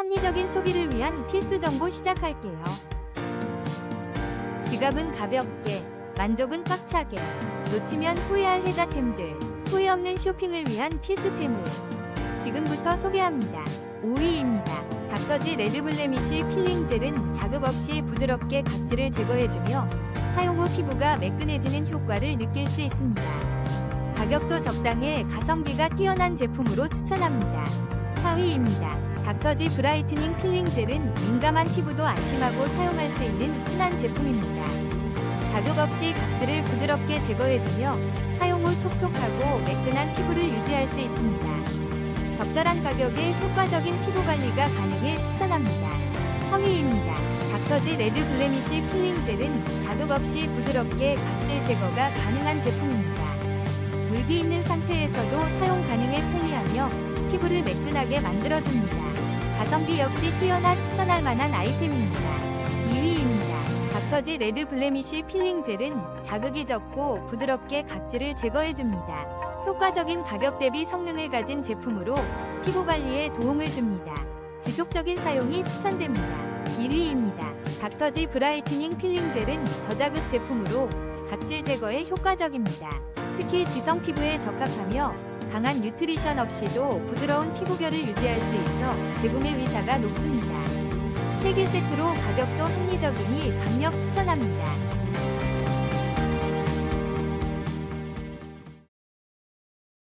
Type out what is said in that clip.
합리적인 소비를 위한 필수 정보 시작할게요. 지갑은 가볍게, 만족은 꽉차게, 놓치면 후회할 혜자템들, 후회 없는 쇼핑을 위한 필수템을 지금부터 소개합니다. 5위입니다. 닥터지 레드블레미쉬 필링 젤은 자극 없이 부드럽게 각질을 제거해주며 사용 후 피부가 매끈해지는 효과를 느낄 수 있습니다. 가격도 적당해 가성비가 뛰어난 제품으로 추천합니다. 4위입니다. 닥터지 브라이트닝 필링 젤은 민감한 피부도 안심하고 사용할 수 있는 순한 제품입니다. 자극 없이 각질을 부드럽게 제거해주며 사용 후 촉촉하고 매끈한 피부를 유지할 수 있습니다. 적절한 가격에 효과적인 피부 관리가 가능해 추천합니다. 3위입니다. 닥터지 레드 블레미쉬 필링 젤은 자극 없이 부드럽게 각질 제거가 가능한 제품입니다. 물기 있는 상태에서도 사용 가능해 편리하며 피부를 매끈하게 만들어줍니다. 가성비 역시 뛰어나 추천할 만한 아이템입니다. 2위입니다. 닥터지 레드 블레미쉬 필링 젤은 자극이 적고 부드럽게 각질을 제거해줍니다. 효과적인 가격 대비 성능을 가진 제품으로 피부 관리에 도움을 줍니다. 지속적인 사용이 추천됩니다. 1위입니다. 닥터지 브라이트닝 필링 젤은 저자극 제품으로 각질 제거에 효과적입니다. 특히 지성 피부에 적합하며 강한 뉴트리션 없이도 부드러운 피부결을 유지할 수 있어 재구매 의사가 높습니다. 3개 세트로 가격도 합리적이니 강력 추천합니다.